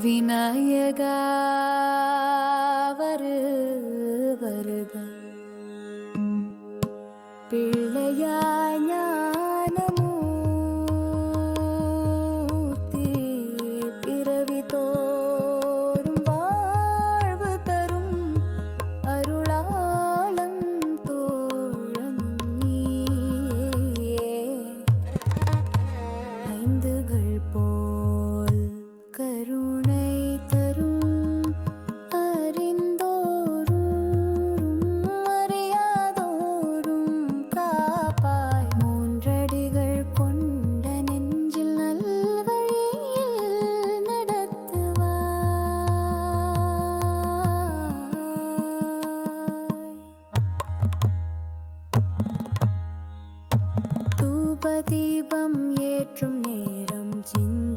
விநாயகா வரு வருக. பிள்ளையாய் தீபம் ஏற்றும் நேரம் சின்ன